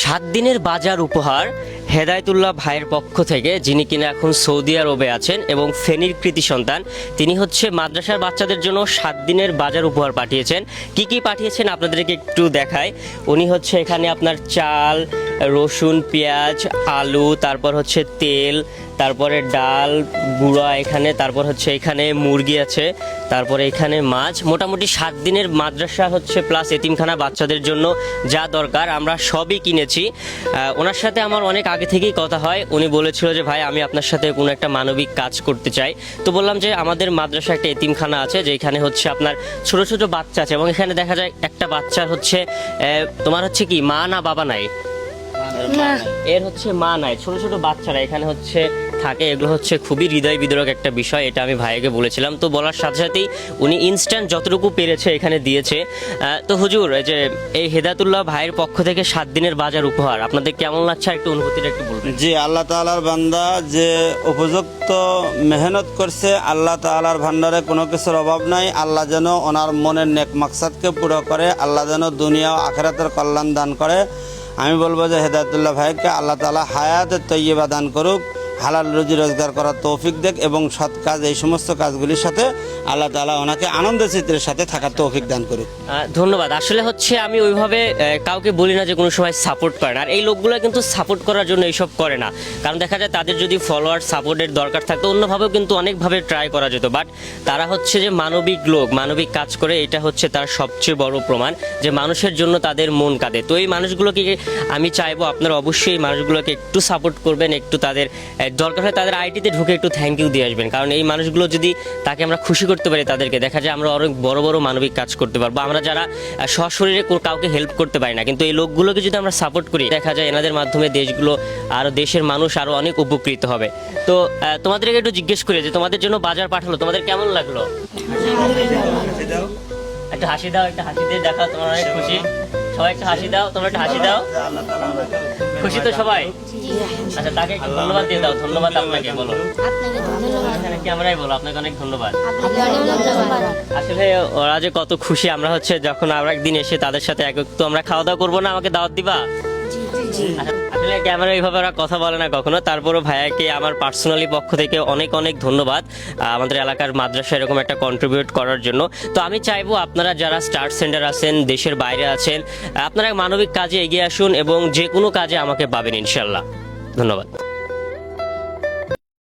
সাত দিনের বাজার উপহার হেদায়তুল্লাহ ভাইয়ের পক্ষ থেকে, যিনি কিনা এখন সৌদি আরবে আছেন এবং ফেনীর কৃতি সন্তান, তিনি হচ্ছে মাদ্রাসার বাচ্চাদের জন্য সাত দিনের বাজার উপহার পাঠিয়েছেন। কি কি পাঠিয়েছেন আপনাদেরকে একটু দেখায় উনি হচ্ছে এখানে আপনার চাল রসুন, পেঁয়াজ, আলু, তারপর হচ্ছে তেল, তারপরে ডাল, গুঁড়া এখানে, তারপর হচ্ছে এখানে মুরগি আছে, তারপরে এখানে মাছ। মোটামুটি সাত দিনের মাদ্রাসা হচ্ছে প্লাস এতিমখানা বাচ্চাদের জন্য যা দরকার, আমরা সবই কিনেছি। ওনার সাথে আমার অনেক আগে থেকেই কথা হয়। উনি বলেছিল যে, ভাই, আমি আপনার সাথে কোনো একটা মানবিক কাজ করতে চাই। তো বললাম যে, আমাদের মাদ্রাসা একটা এতিমখানা আছে, যেখানে হচ্ছে আপনার ছোট ছোট বাচ্চা আছে। এবং এখানে দেখা যায় একটা বাচ্চার হচ্ছে তোমার হচ্ছে কি, মা না বাবা নাই। এর হচ্ছে মা নাই, ছোট ছোট বাচ্চারা। এখানে হচ্ছে থাকে, এগুলো হচ্ছে খুবই হৃদয় বিদরক একটা বিষয়, এটা আমি ভাইকে বলেছিলাম। তো বলার সাথে সাথেই উনি ইনস্ট্যান্ট যতটুকু পেরেছে এখানে দিয়েছে। তো হুজুর যে, এই হেদাতুল্লাহ ভাইয়ের পক্ষ থেকে সাত দিনের বাজার উপহার, আপনাদের কেমন লাগছে একটু অনুভূতিটা একটু বলবেন? জি, আল্লাহ তাআলার বান্দা যে উপযুক্ত মেহনত করছে, আল্লাহ তাআলার ভান্ডারে কোনো কিছুর অভাব নাই। আল্লাহ যেন ওনার মনের নেক মাকসাদকে পুরো করে, আল্লাহ যেন দুনিয়া আখেরাতের কল্যাণ দান করে। আমি বলব যে হেদায়তুল্লাহ ভাইকে আল্লাহ তালা হায়াতের তৈবা দান করুক। হালাল রুজি রোজগার করার তৌফিক দেখ এবং সৎ কাজ, এই সমস্ত কাজগুলির সাথে আল্লাহ তাআলা ওনাকে আনন্দ চিত্রের সাথে থাকার তৌফিক দান করুক। ধন্যবাদ। আসলে হচ্ছে আমি ওইভাবে কাউকে বলি না যে কোনো সময় সাপোর্ট করে না। আর এই লোকগুলো কিন্তু সাপোর্ট করার জন্য এইসব করে না। কারণ দেখা যায় তাদের যদি ফলোয়ার সাপোর্টের দরকার থাকতো, অন্যভাবেও কিন্তু অনেকভাবে ট্রাই করা যেত। বাট তারা হচ্ছে যে মানবিক লোক, মানবিক কাজ করে এটা হচ্ছে তার সবচেয়ে বড় প্রমাণ যে মানুষের জন্য তাদের মন কাঁদে। তো এই মানুষগুলোকে আমি চাইব আপনারা অবশ্যই মানুষগুলোকে একটু সাপোর্ট করবেন, একটু তাদের দরকার হয় তাদের আইটিতে ঢুকে একটু থ্যাংক ইউ দিয়ে আসবেন। কারণ এই মানুষগুলো যদি তাকে আমরা খুশি করতে পারি তাদেরকে দেখা যায় আমরা অনেক বড় বড় মানবিক কাজ করতে পারব। আমরা যারা সশরীরে কাউকে হেল্প করতে পারি না কিন্তু এই লোকগুলোকে যদি আমরা সাপোর্ট করি দেখা যায় এনাদের মাধ্যমে দেশগুলো আরও দেশের মানুষ আরও অনেক উপকৃত হবে। তো তোমাদেরকে একটু জিজ্ঞেস করি যে তোমাদের জন্য বাজার পাঠালো তোমাদের কেমন লাগল? একটা হাসি দাও একটা হাসি দিয়ে দেখা তোমার অনেক খুশি। সবাই একটু হাসি দাও তোমরা একটু হাসি দাও। খুশি তো সবাই? আচ্ছা তাকে একটু ধন্যবাদ দিয়ে দাও ধন্যবাদ আপনাকে বলো। আপনাকে বলো? অনেক ধন্যবাদ। আসলে ওরা যে কত খুশি আমরা হচ্ছে যখন আমরা একদিন এসে তাদের সাথে এক তো আমরা খাওয়া দাওয়া করব না আমাকে দাওয়াত দিবা? আসলে ক্যামেরা এইভাবে ওরা কথা বলে না কখনো। তারপরও ভাইয়াকে আমার পার্সোনালি পক্ষ থেকে অনেক অনেক ধন্যবাদ আমাদের এলাকার মাদ্রাসা এরকম একটা কন্ট্রিবিউট করার জন্য। তো আমি চাইব আপনারা যারা স্টার সেন্টার আছেন, দেশের বাইরে আছেন, আপনারা মানবিক কাজে এগিয়ে আসুন এবং যে কোনো কাজে আমাকে পাবেন ইনশাল্লাহ। ধন্যবাদ।